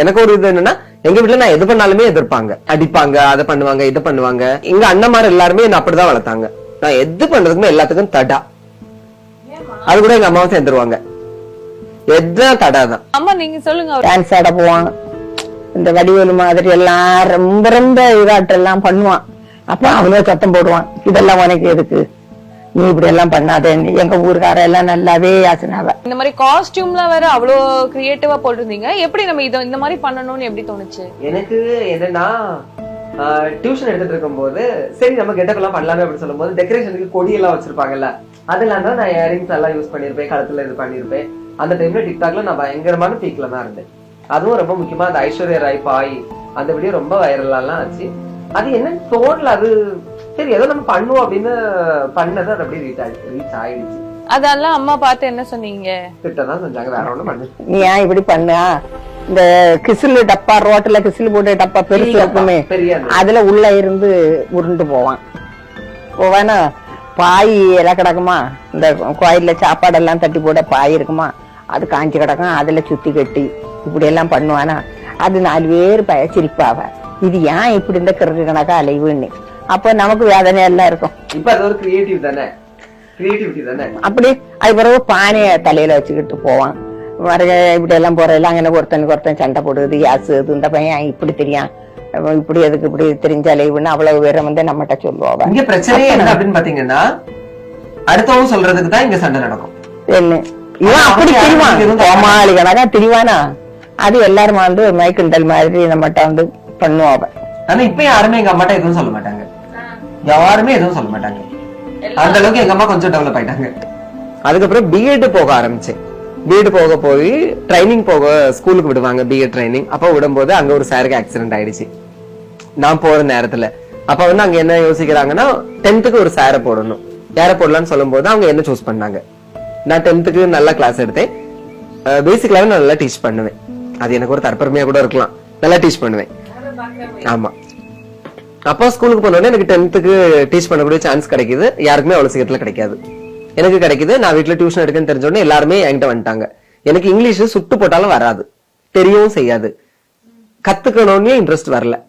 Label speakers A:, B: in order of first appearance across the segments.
A: எனக்கு ஒரு இது என்னன்னா எங்க வீட்டுல நான் எது பண்ணாலுமே எதிர்ப்பாங்க. அடிப்பாங்க அதை பண்ணுவாங்க இதை பண்ணுவாங்க. எங்க அண்ணன்மார் எல்லாருமே என்ன அப்படிதான் வளர்த்தாங்க. நான் எது பண்றதுக்குமே எல்லாத்துக்கும் தடா. அது கூட எங்க அம்மாவும் சேர்ந்துருவாங்க. எதுவும் தடா தான்
B: அம்மா நீங்க சொல்லுங்க.
C: டான்ஸ் ஆட போவான். இந்த வடிவேலு மாதிரி எல்லாம் ரொம்ப ரொம்ப இதாட்டெல்லாம் பண்ணுவான். அப்ப அவனே சத்தம் போடுவான். இதெல்லாம் உனக்கு எதுக்கு? நீ இப்படி எல்லாம் பண்ணாதே. எங்க ஊர்க்கார எல்லாம் நல்லாவே யாசினாவ
B: இந்த மாதிரி காஸ்டியூம்ல வேற அவ்வளோ கிரியேட்டிவா போட்டிருந்தீங்க. எப்படி நம்ம இத இந்த மாதிரி பண்ணணும்னு எப்படி தோணுச்சு?
A: எனக்கு என்னன்னா டியூஷன் எடுத்துட்டு இருக்கும்போது சரி நம்ம கெட்டப் எல்லாம் பண்ணலாமே அப்படின்னு சொல்லும்போது டெக்கரேஷனுக்கு கொடி எல்லாம் வச்சிருப்பாங்கல்ல அதெல்லாம் தான் நான் இயரிங்ஸ் எல்லாம் யூஸ் பண்ணிருப்பேன் கழுத்துல இது பண்ணிருப்பேன் அந்த டைம்ல டிக்டாக்ல நான் பயங்கரமான பீக்ல தான் இருந்தேன். அதுவும் ரொம்ப முக்கியமா அந்த ஐஸ்வர்யா ராய் பாய் அந்த வீடியோ ரொம்ப வைரல்லாம் ஆச்சு. அது என்னன்னு தோணல அது சரி ஏதோ நம்ம பண்ணுவோம் அப்படின்னு பண்ணது அது அப்படியே ரீச் ஆயிடுச்சு ரீச் ஆயிடுச்சு.
B: அதெல்லாம் அம்மா பார்த்து என்ன சொன்னீங்க?
A: திட்டம் தான் செஞ்சாங்க வேற ஒண்ணும் பண்ணு
C: நீ ஏன் இப்படி பண்ணா? இந்த கிசிலு டப்பா ரோட்ல கிசிலு போட்டு டப்பா பெருசு இருக்குமே அதுல உள்ள இருந்து உருண்டு போவான். போவானா? பாய் எல்லாம் கிடக்குமா? இந்த கோயில்ல சாப்பாடெல்லாம் தட்டி போட பாய் இருக்குமா? அது காஞ்சி கிடக்கும் அதுல சுத்தி கட்டி இப்படி எல்லாம் பண்ணுவானா? அது நாலு பேர் பய சிரிப்பாவ இது ஏன் இப்படி இந்த கிறுக்கு கணக்கா அலைவுன்னு அப்போ நமக்கு வேதனை எல்லாம் இருக்கும்.
A: இப்ப அது ஒரு கிரியேட்டிவ் தானே? கிரியேட்டிவிட்டி தானே?
C: அப்படி அது பிறகு பானைய தலையில வச்சுக்கிட்டு போவான். வர இப்படி எல்லாம் போறதெல்லாம் அங்கே ஒருத்தனுக்கு ஒருத்தன் சண்டை போடுது யாசு இது இந்த பையன் இப்படி தெரியும் இப்படி எதுக்கு இப்படி தெரிஞ்சாலே இவனு அவ்வளவு பேரை வந்து நம்மகிட்ட சொல்லுவாங்க
A: இங்க பிரச்சனையே என்ன அப்படின்னு பாத்தீங்கன்னா அடுத்தவங்க சொல்றதுக்கு தான் இங்க சண்டை நடக்கும்.
C: என்ன? இவன் அப்படி திரிவான். கோமாளி கணக்கா திரிவானா? அது எல்லாரும் வந்து மைக்கிண்டல் மாதிரி நம்மகிட்ட வந்து பண்ணுவாங்க
A: ஆனா இப்ப யாருமே எங்க அம்மாட்ட எதுவும் சொல்ல மாட்டாங்க. யாருமே எதுவும் சொல்ல மாட்டாங்க. அந்த அளவுக்கு எங்க அம்மா கொஞ்சம் டெவலப் ஆயிட்டாங்க. அதுக்கப்புறம் பிஎட் போக ஆரம்பிச்சேன். பிஎட் போக போய் ட்ரைனிங் போக ஸ்கூலுக்கு விடுவாங்க பிஎட் ட்ரைனிங் அப்ப விடும்போது அங்க ஒரு சாருக்கு ஆக்சிடென்ட் ஆயிடுச்சு. நான் போற நேரத்துல. அப்ப வந்து அங்க என்ன யோசிக்கிறாங்கன்னா டென்த்துக்கு ஒரு சாரை போடணும். யாரை போடலாம்னு சொல்லும்போது அவங்க என்ன சூஸ் பண்ணாங்க? நான் டென்த்துக்கு நல்ல கிளாஸ் எடுத்தேன். பேசிக் லெவல் நல்லா டீச் பண்ணுவேன். அது எனக்கு ஒரு தற்பெருமையா கூட இருக்கலாம். நல்லா டீச் பண்ணுவேன். ஆமா. அப்பா ஸ்கூலுக்கு போனோடனே எனக்கு டென்த்துக்கு டீச் பண்ணக்கூடிய சான்ஸ் கிடைக்குது. யாருக்குமே அவ்வளவு சீக்கிரத்துல கிடைக்காது. எனக்கு கிடைக்குது. நான் வீட்ல டியூஷன் எடுக்கன்னு தெரிஞ்ச உடனே எல்லாருமே என்கிட்ட வந்துட்டாங்க. எனக்கு இங்கிலீஷ் சுட்டு போட்டாலும் வராது. தெரியவும் செய்யாது. கத்துக்கணும்னே இன்ட்ரெஸ்ட் வரல.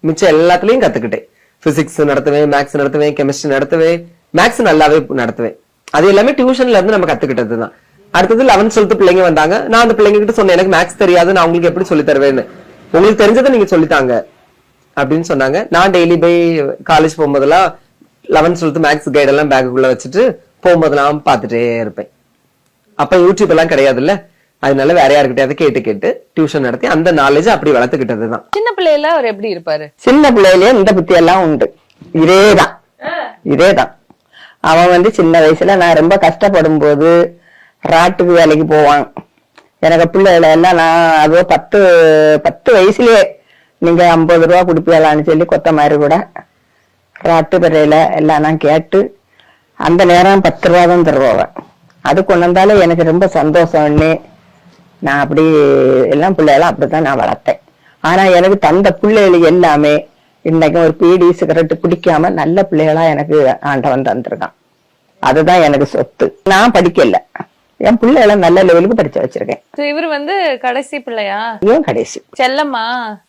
A: மிச்சம் எல்லாத்துலயும் கத்துக்கிட்டேன். பிசிக்ஸ் நடத்துவேன் மேக்ஸ் நடத்துவேன் கெமிஸ்ட்ரி நடத்துவேன். மேக்ஸ் நல்லாவே நடத்துவேன். அது எல்லாமே டியூஷன்ல இருந்து நம்ம கத்துக்கிட்டது தான் அடுத்தது லெவன்த் டுவெல்த் பிள்ளைங்க வந்தாங்க. நான் அந்த பிள்ளைங்க கிட்ட சொன்னேன் எனக்கு மேக்ஸ் தெரியாது. நான் உங்களுக்கு எப்படி சொல்லி தருவேன்னு? உங்களுக்கு தெரிஞ்சதை நீங்க சொல்லித்தாங்க அப்படின்னு சொன்னாங்க. நான் டெய்லி போய் காலேஜ் போகும்போதெல்லாம் லெவன்த் டுவெல்த் மேக்ஸ் கைட் எல்லாம் பேக்குள்ள வச்சுட்டு போகும்போதெல்லாம் பார்த்துட்டே இருப்பேன். அப்ப யூடியூப் எல்லாம் கிடையாதுல்ல? அதனால வேற யாருக்கிட்டயாவது கேட்டு கேட்டு டியூஷன் நடத்தி அந்த நாலேஜ் அப்படி வளர்த்துக்கிட்டது தான்
B: சின்ன பிள்ளையில அவர் எப்படி இருப்பாரு?
C: சின்ன பிள்ளையிலயே இந்த புத்தி எல்லாம் உண்டு. இதேதான். இதேதான். அவன் வந்து சின்ன வயசுல நான் ரொம்ப கஷ்டப்படும் போது ராட்டுக்கு வேலைக்கு போவான். எனக்கு பிள்ளைகளை எல்லாம் நான் அதோ பத்து பத்து வயசுலயே நீங்க ஐம்பது ரூபா கொடுப்பீங்களான்னு சொல்லி கொத்த மாதிரி கூட ராட்டு பிறையில எல்லாம் நான் கேட்டு அந்த நேரம் பத்து ரூபா தான் தருவாங்க. அது கொண்டு வந்தாலும் எனக்கு ரொம்ப சந்தோஷம்னு நான் அப்படி எல்லாம் பிள்ளைகளாம் அப்படித்தான் நான் வளர்த்தேன். ஆனா எனக்கு தந்த பிள்ளைகள் எல்லாமே இன்னைக்கு ஒரு பீடி சிகரெட் பிடிக்காம நல்ல பிள்ளைகளா எனக்கு ஆண்டவன் தந்திருக்கான். அதுதான் எனக்கு சொத்து. நான் படிக்கல. என் பிள்ளைகளை நல்ல லெவலுக்கு படிச்சு வச்சிருக்கேன்.
B: So, இவர் வந்து கடைசி பிள்ளையா?
C: ஏன் கடைசி?
B: செல்லம்மா?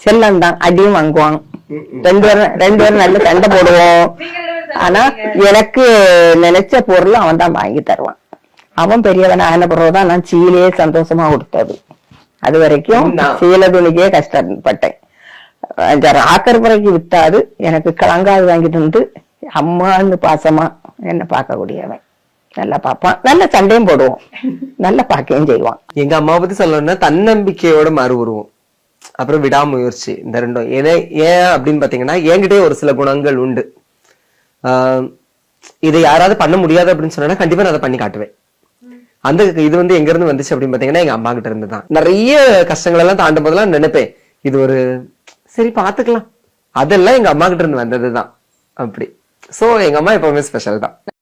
C: செல்லம் தான். அடியும் வாங்குவான். ரெண்டு பேரும் ரெண்டு பேரும் நல்ல சண்டை போடுவோம். ஆனா எனக்கு நினைச்ச பொருள் அவன் தான் வாங்கி தருவான். அவன் பெரியவன் ஆன பிறகுதான் நான் சீலையே சந்தோஷமா கொடுத்தது. அது வரைக்கும்
A: நான்.
C: சீலை துணிக்கே கஷ்டப்பட்டேன். அஞ்சாறு ஆக்கர் பிறகு வித்தாது. எனக்கு கிழங்காது வாங்கிட்டு வந்து அம்மான்னு பாசமா என்ன பார்க்கக்கூடியவன். நல்லா பார்ப்பான். நல்ல சண்டையும் போடுவோம். நல்ல பார்க்கையும் செய்வான்.
A: எங்க அம்மாவை பத்தி சொல்லணும்னா தன்னம்பிக்கையோட மறு உருவம். அப்புறம் விடாமுயற்சி இந்த ரெண்டும். ஏன்னா ஏன் அப்படின்னு பாத்தீங்கன்னா என்கிட்டயே ஒரு சில குணங்கள் உண்டு. ஆஹ் இதை யாராவது பண்ண முடியாது அப்படின்னு சொன்னா கண்டிப்பா நான் அதை பண்ணி காட்டுவேன். அந்த இது வந்து எங்க இருந்து வந்துச்சு அப்படின்னு பாத்தீங்கன்னா எங்க அம்மா கிட்ட இருந்து தான் நிறைய கஷ்டங்கள் எல்லாம் தாண்டும் போதெல்லாம் நினைப்பேன். இது ஒரு சரி பாத்துக்கலாம் அதெல்லாம் எங்க அம்மா கிட்ட இருந்து வந்ததுதான். அப்படி. சோ எங்க அம்மா எப்பவுமே ஸ்பெஷல் தான்.